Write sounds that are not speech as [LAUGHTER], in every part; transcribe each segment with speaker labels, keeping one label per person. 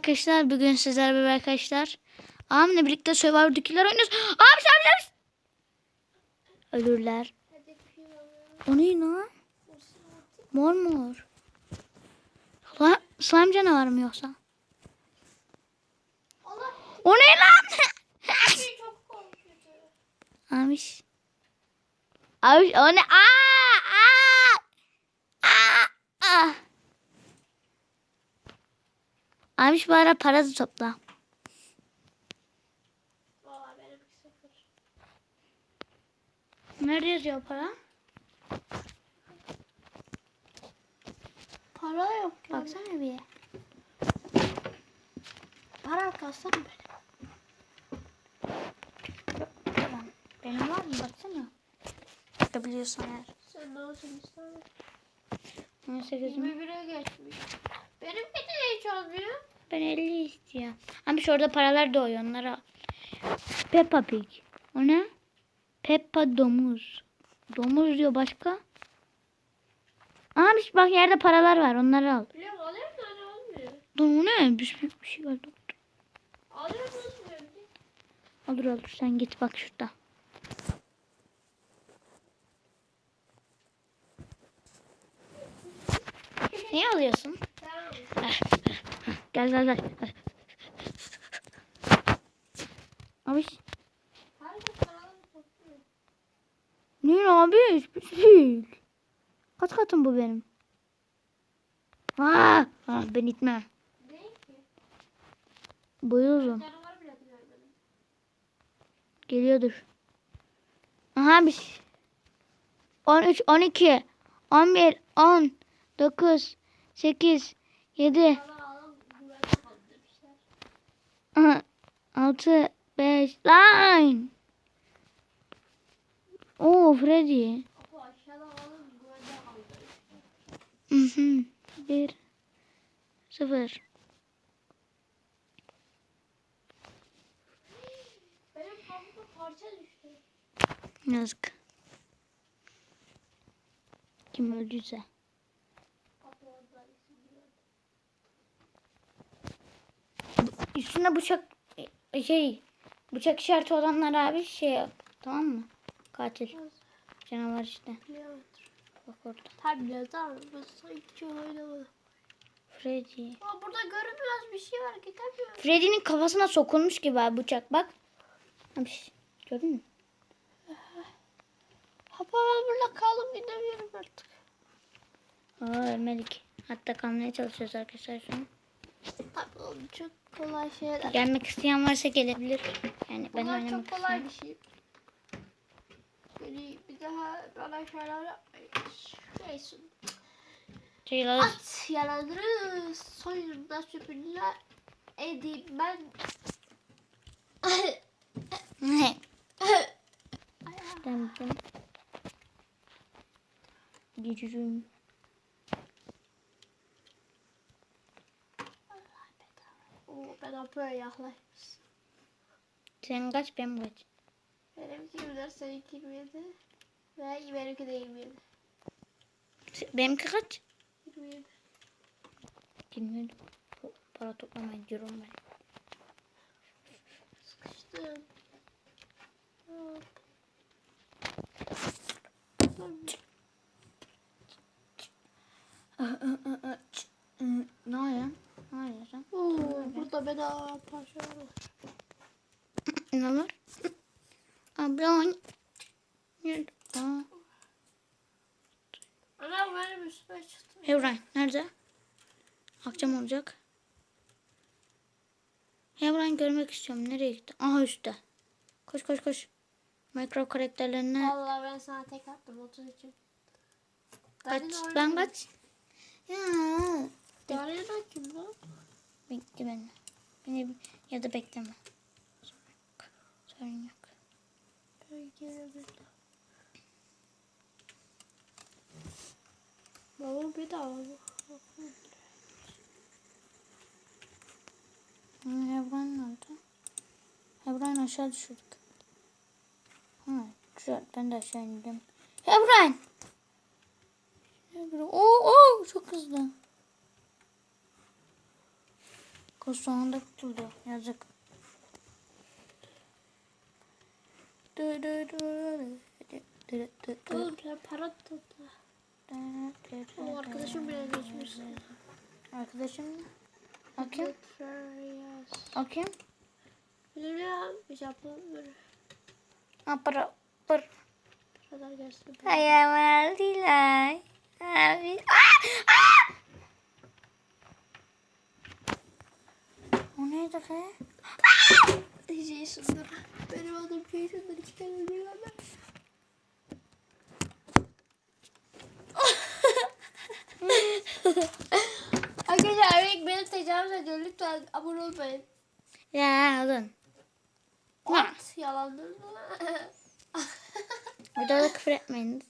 Speaker 1: Arkadaşlar. Bugün sizlerle beraber arkadaşlar. Abimle birlikte Survivor Dukiler oynuyoruz. Abi abi abi. Ölürler. O ne lan? Mor mor. Slime canavar mı yoksa? O ne lan? [LAUGHS] Abiş. Abiş o ne? Aa! Aa! Aa! Abiş bu ara para topla.
Speaker 2: Benim.
Speaker 1: Nerede yazıyor para?
Speaker 2: Para yok ya.
Speaker 1: Baksana bir.
Speaker 2: Para kalsana benim.
Speaker 1: Tamam. Benim var mı? Baksana. Bakabiliyorsan eğer.
Speaker 2: Sen ne olsun istersen.
Speaker 1: 18 mi?
Speaker 2: 21'e geçmiş. Benimki de hiç olmuyor.
Speaker 1: Ben 50 istiyorum. Ama şurada paralar doğuyor onlara. Peppa Pig. O ne? Peppa domuz. Domuz diyor başka. Aa bir- bak yerde paralar var onları al.
Speaker 2: Biliyorum alıyorum da hani olmuyor.
Speaker 1: Ne? Bir, bir, bir şey geldi.
Speaker 2: Alıyorum?
Speaker 1: Olur olur sen git bak şurada. [LAUGHS] Ne alıyorsun?
Speaker 2: Tamam.
Speaker 1: Gel gel gel. Abi ne abi? Şey. Kaç katım bu benim? Aa, ah, ben itme.
Speaker 2: Görmedim.
Speaker 1: Geliyordur. Aha bir şey. 13, 12, 11, 10, 9, 8, 7,
Speaker 2: Para alıp güvene kaldırmışlar.
Speaker 1: Aha, 6, 5, line. Oo Freddy. Hı hı. 1, 0.
Speaker 2: Benim kapıda parça düştü.
Speaker 1: Yazık. Kim öldüyse.
Speaker 2: Kapı orada isim gördüm.
Speaker 1: Üstünde bıçak e, şey bıçak işareti olanlar abi şey yap. Tamam mı? Katil. Canavar işte. Bak orada.
Speaker 2: Tabii tamam. Sanki oynamadım.
Speaker 1: Freddy.
Speaker 2: Aa, burada görünmez bir şey var gidemiyorum.
Speaker 1: Freddy'nin kafasına sokulmuş gibi abi bıçak bak. Abi gördün mü?
Speaker 2: Hapa ben burada kaldım gidemiyorum artık.
Speaker 1: Aa ölmedik. Hatta kalmaya çalışıyoruz arkadaşlar şu an.
Speaker 2: Çok kolay şeyler.
Speaker 1: Gelmek isteyen varsa gelebilir. Yani ben
Speaker 2: Bunlar
Speaker 1: oynamak
Speaker 2: çok kolay
Speaker 1: istiyorum.
Speaker 2: bir şey. Yani bir daha bana şeyler yapmayın.
Speaker 1: Şeyler
Speaker 2: At yalanları soyunda süpürüler edeyim ben.
Speaker 1: ne? Dem dem.
Speaker 2: Böyle yaklaşmışım.
Speaker 1: Sen kaç ben kaç?
Speaker 2: Benimki 24, seninki 27. Ve benimki de 27.
Speaker 1: Benimki kaç?
Speaker 2: 27.
Speaker 1: Bilmiyorum. Para toplamaya gidiyorum ben.
Speaker 2: Sıkıştım. Hop.
Speaker 1: Ne yapıyorsun? Ne yapıyorsun?
Speaker 2: Oo, burada bedava parçalar var.
Speaker 1: Ne var? Abla. Nerede? Aa.
Speaker 2: Ana benim üstüme çıktı.
Speaker 1: Hevran nerede? Akşam olacak. Hevran görmek istiyorum. Nereye gitti? Aha üstte. Koş koş koş. Mikro karakterlerine
Speaker 2: Vallahi ben sana tek attım 30 için.
Speaker 1: kaç.
Speaker 2: Darina
Speaker 1: Ben kaç. Ya.
Speaker 2: Darina kim lan?
Speaker 1: Bekle beni. Beni ya da bekleme. Sorun yok. Sorun yok.
Speaker 2: Baba mı?
Speaker 1: Hı, Hevran nerede? Hevran aşağı düşürdük. Ha, güzel. Ben de aşağı indim. Hevran! Hevran. Oo, oo, çok hızlı. Kız sonunda tutuldu. Yazık. Dı.
Speaker 2: Oğlum sen para topla. O arkadaşım bile geçmiş.
Speaker 1: Arkadaşım? Bakayım. Bakayım.
Speaker 2: Bilmiyorum. Bir Japon böyle
Speaker 1: Ha para. Para.
Speaker 2: kadar gelsin.
Speaker 1: Aldılar. Abi. Aa! Aa! O neydi be?
Speaker 2: Jason'dır. Benim adım Jason'dır. Hiç kendimi bilemem. [LAUGHS] Arkadaşlar Erek beni tecavüz ediyor. Lütfen abone olmayın.
Speaker 1: Ya alın.
Speaker 2: At yalandır.
Speaker 1: Burada da küfür etmeyin.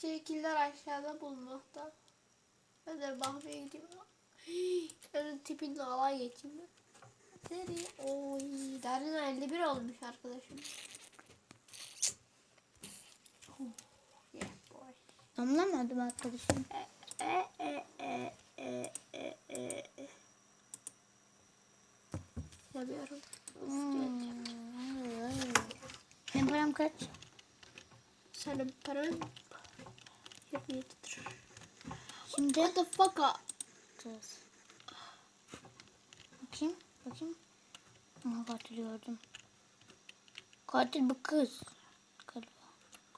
Speaker 2: Şekiller aşağıda bulunmakta. Ben de bakmaya gidiyorum. Senin tipinle alay geçeyim mi? Nereye? Oy, Darina 51 olmuş arkadaşım. Oh, yeah boy.
Speaker 1: Arkadaşım.
Speaker 2: E, e, e, e, e, e, e. Yapıyorum.
Speaker 1: Benim param kaç?
Speaker 2: Senin paran 27'dir.
Speaker 1: Şimdi
Speaker 2: What the fuck?
Speaker 1: Kız. Bakayım. Bakayım. Aha katil gördüm. Katil bu kız. Galiba.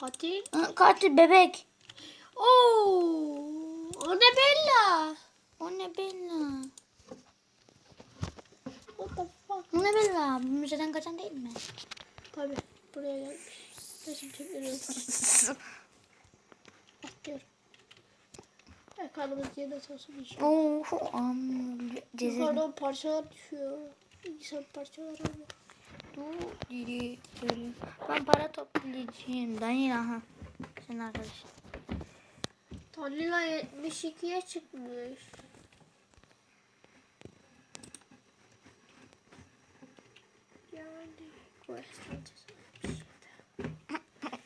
Speaker 2: Katil.
Speaker 1: Aa, katil bebek.
Speaker 2: Oo, o ne Bella?
Speaker 1: O ne Bella?
Speaker 2: What the fuck?
Speaker 1: O ne Bella? Müzeden kaçan değil mi?
Speaker 2: Tabii buraya gelmiş. Resim çekiyoruz. [LAUGHS] Atlıyorum. Yerine olsun inşallah.
Speaker 1: Oo, cezedim.
Speaker 2: Yukarıdan parçalar düşüyor. İnsan parçaları var.
Speaker 1: Dur, diri, diri. Ben para toplayacağım. Daniel aha. Senin arkadaşın.
Speaker 2: Tanrı'la 72'ye çıkmış. [LAUGHS]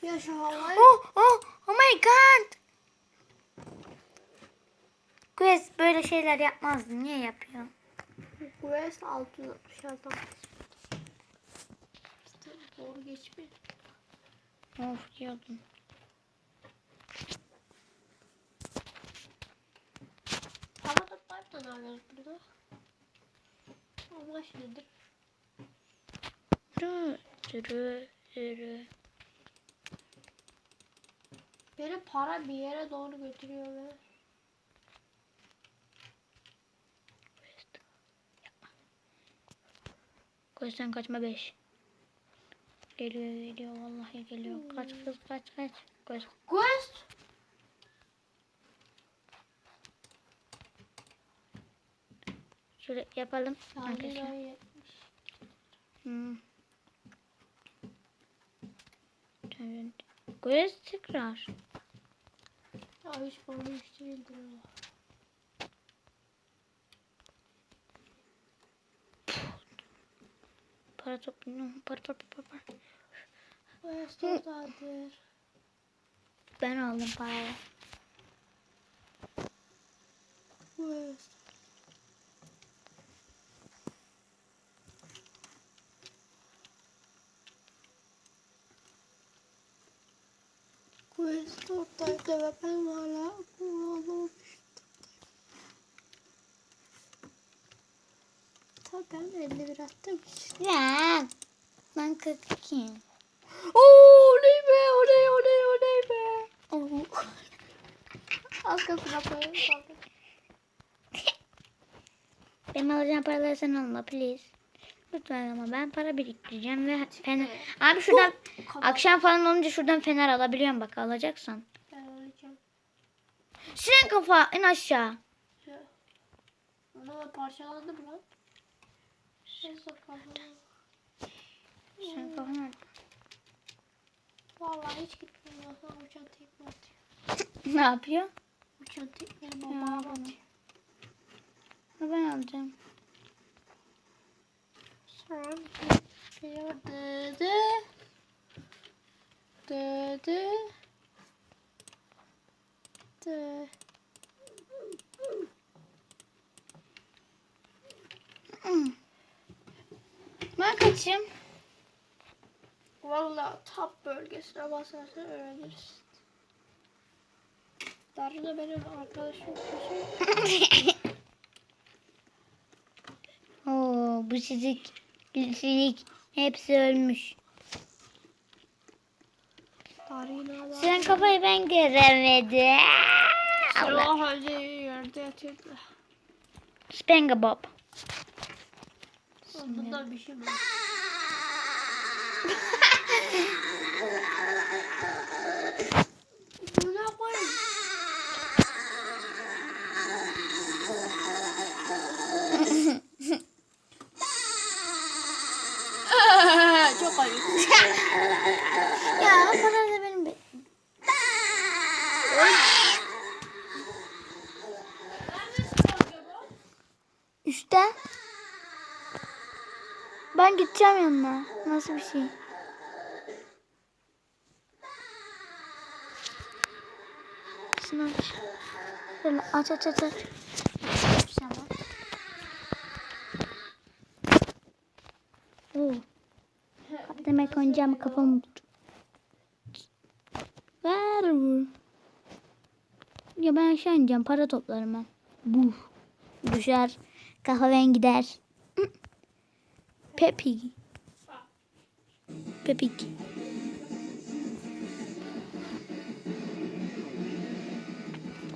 Speaker 2: Ya şu havayı
Speaker 1: Oh, oh, oh my god. Quest böyle şeyler yapmazdı. Niye yapıyor?
Speaker 2: quest 666 Doğru geçmiş.
Speaker 1: Of diyordum.
Speaker 2: Para da ne yapıyoruz burada? Allah nedir?
Speaker 1: Yürü, yürü, yürü.
Speaker 2: Beni para bir yere doğru götürüyor ve
Speaker 1: Quest'ten kaçma 5. Geliyor geliyor vallahi geliyor. Kaç kız kaç kaç. Quest.
Speaker 2: Quest!
Speaker 1: Şöyle yapalım. Arkadaşlar.
Speaker 2: 70.
Speaker 1: Hmm. Quest tekrar.
Speaker 2: Ya hiç hiç değildir o.
Speaker 1: Para topluyorum. Para para para para.
Speaker 2: Quest oradadır.
Speaker 1: Ben aldım parayı.
Speaker 2: Quest. Quest oradaydı ve ben hala kullanmamıştım. Ben 51 attım.
Speaker 1: Ya ben 42.
Speaker 2: Oo ne be o ne o ne o ne be.
Speaker 1: Oh.
Speaker 2: Arkasına koyalım.
Speaker 1: Benim alacağım paraları sen alma please. Lütfen ama ben para biriktireceğim ve fener... Abi şuradan akşam falan olunca şuradan fener alabiliyorum bak alacaksan.
Speaker 2: Ben alacağım.
Speaker 1: Siren kafa in aşağı.
Speaker 2: Ona parçalandı mı lan? Neyse kafanı.
Speaker 1: Siren kafa nerede?
Speaker 2: Vallahi hiç gitmiyor. Uçan tekme atıyor.
Speaker 1: ne yapıyor?
Speaker 2: Uçan tekmeyi
Speaker 1: Ya
Speaker 2: babama atıyor.
Speaker 1: Ben alacağım.
Speaker 2: Sonra geliyor. Dı dı. Dı dı. Dı.
Speaker 1: Açım.
Speaker 2: Valla tap bölgesine basarsan öğrenirsin. Darı da benim arkadaşım. [LAUGHS]
Speaker 1: Oo, bu çizik, silik hepsi ölmüş.
Speaker 2: Darı yine hala.
Speaker 1: Sen kafayı ben göremedim. Allah
Speaker 2: önce yerde yatıyordu.
Speaker 1: Spenga Bob.
Speaker 2: Bunda bir şey mi? var? Buna koy. [LAUGHS] Çok ayıp.
Speaker 1: Ya o kadar da benim be- Üstte. Ben gideceğim yanına. Nasıl bir şey? Şunu aç. Şöyle aç aç aç aç. Oo. Demek oynayacağım kafamı tut. Ver vur. Ya ben aşağı ineceğim. Para toplarım ben. Bu. Düşer. Kahven gider. Pepi. Pepik.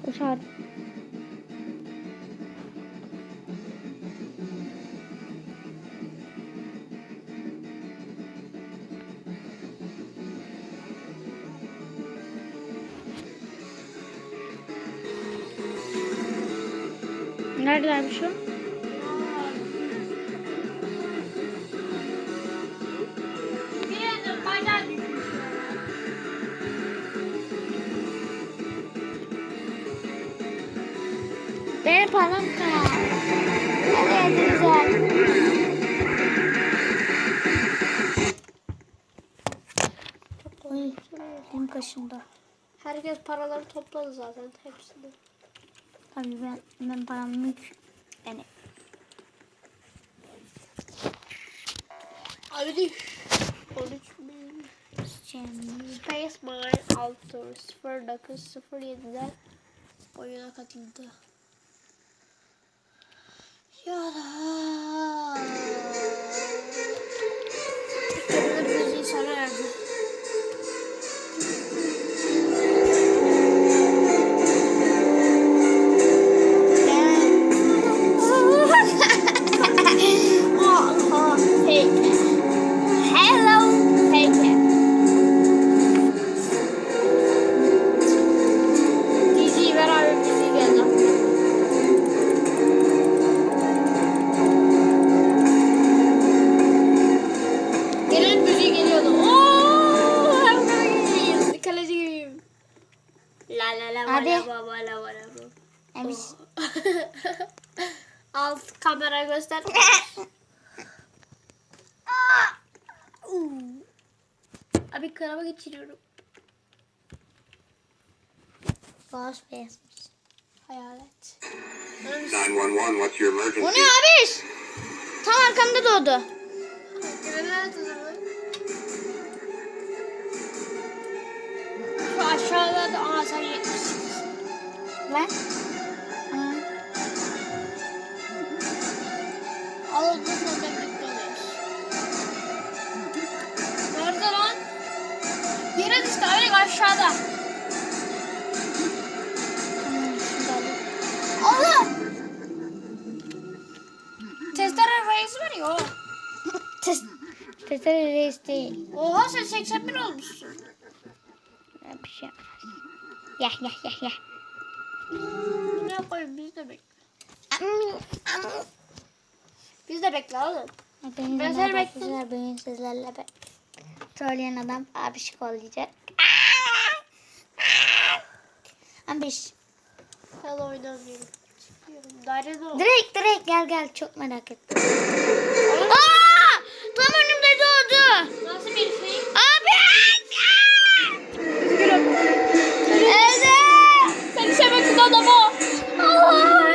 Speaker 1: Koşar. Neredeler şu? Oy, benim kaşımda.
Speaker 2: Herkes paraları topladı zaten hepsini.
Speaker 1: Tabii ben, ben param mülk. Yani
Speaker 2: Abi düş. 13 bin. Space Mine 6 09 07'de oyuna katıldı. Ya da. Müziği sana verdi.
Speaker 1: Ne abiş? Tam arkamda doğdu.
Speaker 2: Şu aşağıda da aa sen 78.
Speaker 1: Ver.
Speaker 2: Al ondan sonra birlikte oluyoruz. Nerede lan? Yere düştü Aylık aşağıda. Allah! Reis var ya o.
Speaker 1: Test, testere reis değil.
Speaker 2: Oha sen 81 olmuşsun.
Speaker 1: Ya Bir şey yapmaz. Ya ya ya ya.
Speaker 2: Ne koyayım biz de bekle. Biz de bekle oğlum.
Speaker 1: Hepinize
Speaker 2: Ben seni
Speaker 1: arkadaşlar. Bugün sizlerle be trolleyen adam abişik olacak. Abiş.
Speaker 2: Hadi oynamıyorum. Çıkıyorum. Daire ne oldu?
Speaker 1: Direkt direkt gel gel çok merak ettim. Aa! Tam önümde doğdu.
Speaker 2: Nasıl bir şey?
Speaker 1: Abi!
Speaker 2: Üzgünüm.
Speaker 1: Evde!
Speaker 2: Seni sevmesin adam o.
Speaker 1: Allah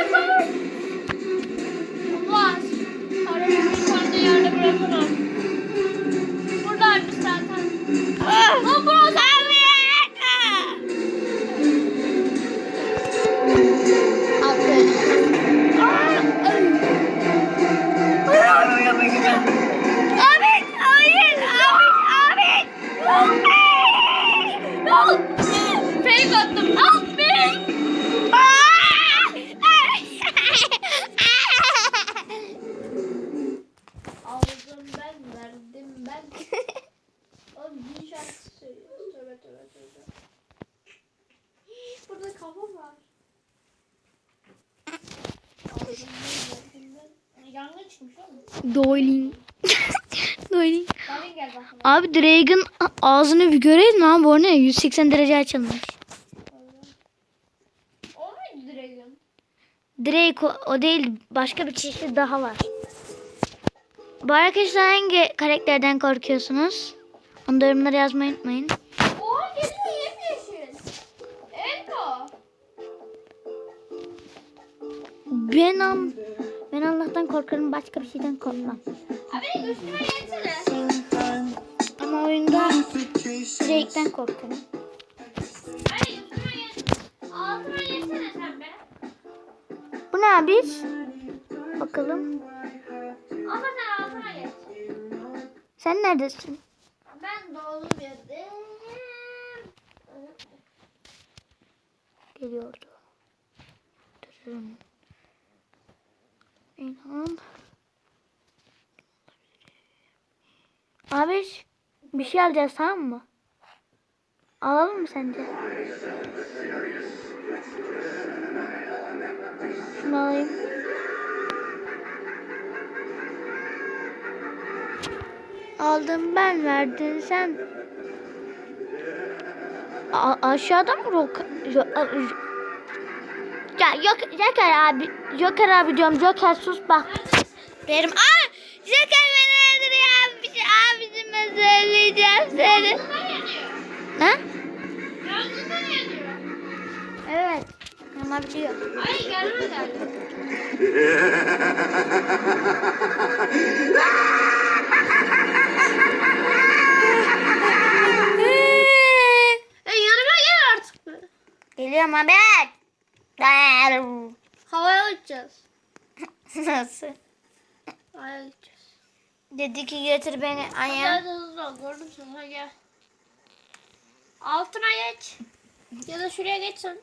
Speaker 1: Drake'ın ağzını bir görelim abi o ne? 180 derece açılmış.
Speaker 2: O muydu Dragon?
Speaker 1: Drake o, değil başka bir çeşit daha var. Bu arkadaşlar hangi karakterden korkuyorsunuz? Onu da yorumlara yazmayı unutmayın.
Speaker 2: Oha yemyeşil.
Speaker 1: Ben, ben Allah'tan korkarım başka bir şeyden korkmam.
Speaker 2: Abi üstüme gelsene.
Speaker 1: Oyunda Drake'den
Speaker 2: be.
Speaker 1: Bu ne abi? Bakalım.
Speaker 2: Ama sen altıma geç.
Speaker 1: Sen neredesin?
Speaker 2: Ben doğduğum yerdeyim.
Speaker 1: Geliyordu. Durun. İnan. Abi bir şey alacağız tamam mı? Alalım mı sence? Şunu alayım. Aldım ben verdin sen. A- aşağıda mı rok? Ya yok Joker abi. Joker abi diyorum. Joker sus bak. Derim. Aa! Joker. Abicime söyleyeceğim seni.
Speaker 2: Ne?
Speaker 1: Evet. Ama biliyor.
Speaker 2: Ay gelme geldi. [LAUGHS] E yanıma gel artık.
Speaker 1: Geliyorum abi.
Speaker 2: Havaya uçacağız. [LAUGHS]
Speaker 1: Nasıl?
Speaker 2: Havaya uçacağız.
Speaker 1: Dedi ki götür beni
Speaker 2: Hadi
Speaker 1: aya.
Speaker 2: hadi hızlı ol. Gördüm seni. Hadi gel. Altına geç. Ya da şuraya geç sen.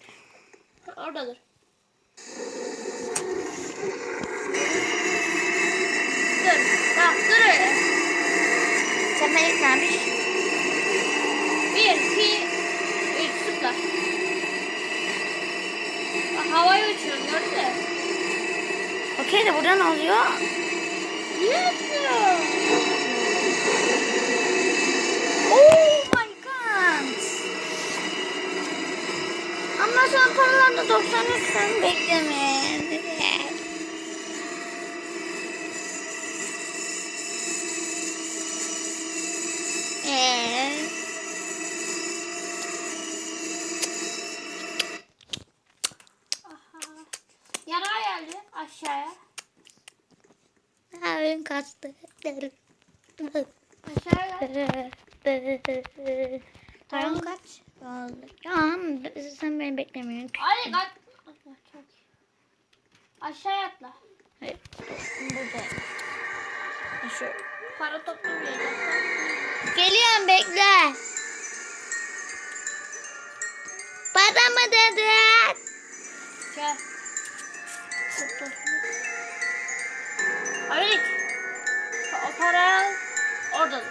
Speaker 2: Ha, Oradadır. Dur. Bak dur öyle.
Speaker 1: Sen beni ne yapmış?
Speaker 2: Bir, iki, üç zıpla. Bak havaya uçuyorum gördün mü?
Speaker 1: Okey de burada ne oluyor?
Speaker 2: Yetmiyor.
Speaker 1: Sen paralarda 93 sen beklemeyin. Eee.
Speaker 2: Aha. Yanağa geldi aşağıya.
Speaker 1: Abim kaçtı.
Speaker 2: Aşağıya. [LAUGHS]
Speaker 1: Param kaç? Tamam sen beni beklemiyorsun.
Speaker 2: Çok iyi. Aşağıya atla.
Speaker 1: Hayır. Burada. Şu.
Speaker 2: Para toplamayacaksan.
Speaker 1: Geliyorum bekle. Para mı dedin?
Speaker 2: Gel. Hadi. O parayı al.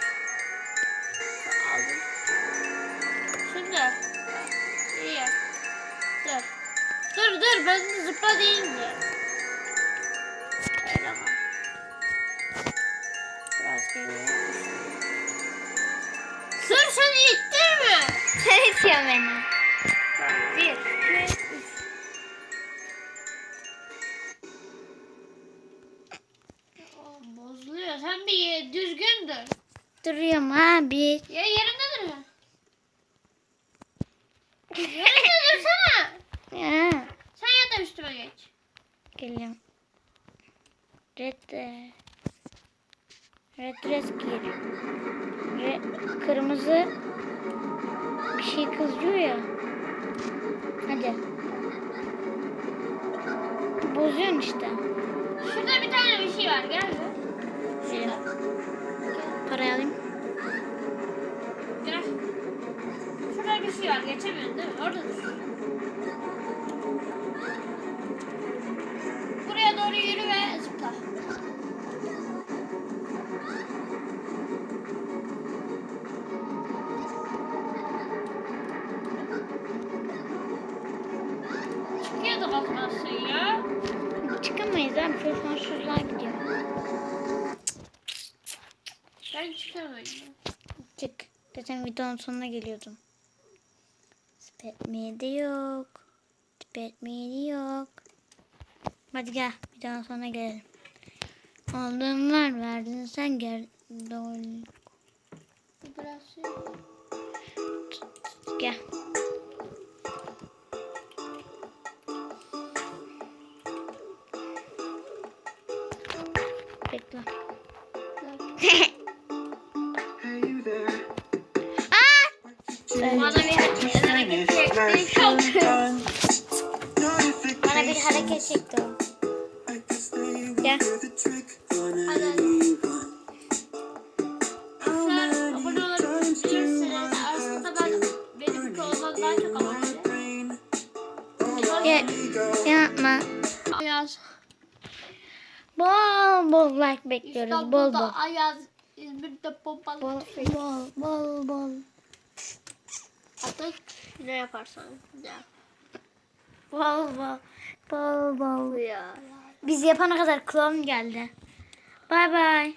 Speaker 2: Dur ben zıpla deyince. Öyle ama. Biraz geriye. Sır sen ittin mi?
Speaker 1: Sen itiyorsun beni.
Speaker 2: Bak, Bir, iki, üç. Aa, Bozuluyor. Sen bir ye- düzgün dur.
Speaker 1: Duruyorum abi.
Speaker 2: Ya yerinde dur. Yerinde dursana.
Speaker 1: Ya.
Speaker 2: Sen ya da üstüme geç.
Speaker 1: Geliyorum. Red. e, Red dress giy. Re, kırmızı bir şey kızıyor ya. Hadi. Bozuyorsun işte.
Speaker 2: Şurada bir tane bir şey var. Gel be.
Speaker 1: Şurada. Parayı alayım.
Speaker 2: Gel. Şurada bir şey var. Geçemiyorsun değil mi? Orada dur. Şöyle.
Speaker 1: Çık. Zaten videonun sonuna geliyordum. Spetmedi yok. Spetmedi yok. Hadi gel. Videonun sonuna gelelim. Aldığım var. Verdin sen gel. Doğru.
Speaker 2: Biraz şey.
Speaker 1: Gel.
Speaker 2: Amaçlı.
Speaker 1: Ya, yapma.
Speaker 2: Ayaz.
Speaker 1: Bol bol like bekliyoruz. Bol bol.
Speaker 2: İstanbul'da Ayaz. İzmir'de pompalı.
Speaker 1: Bol bol bol bol.
Speaker 2: Artık ne yaparsan yap.
Speaker 1: Bol bol. Bol bol.
Speaker 2: Ya.
Speaker 1: Biz yapana kadar klon geldi. Bay bay.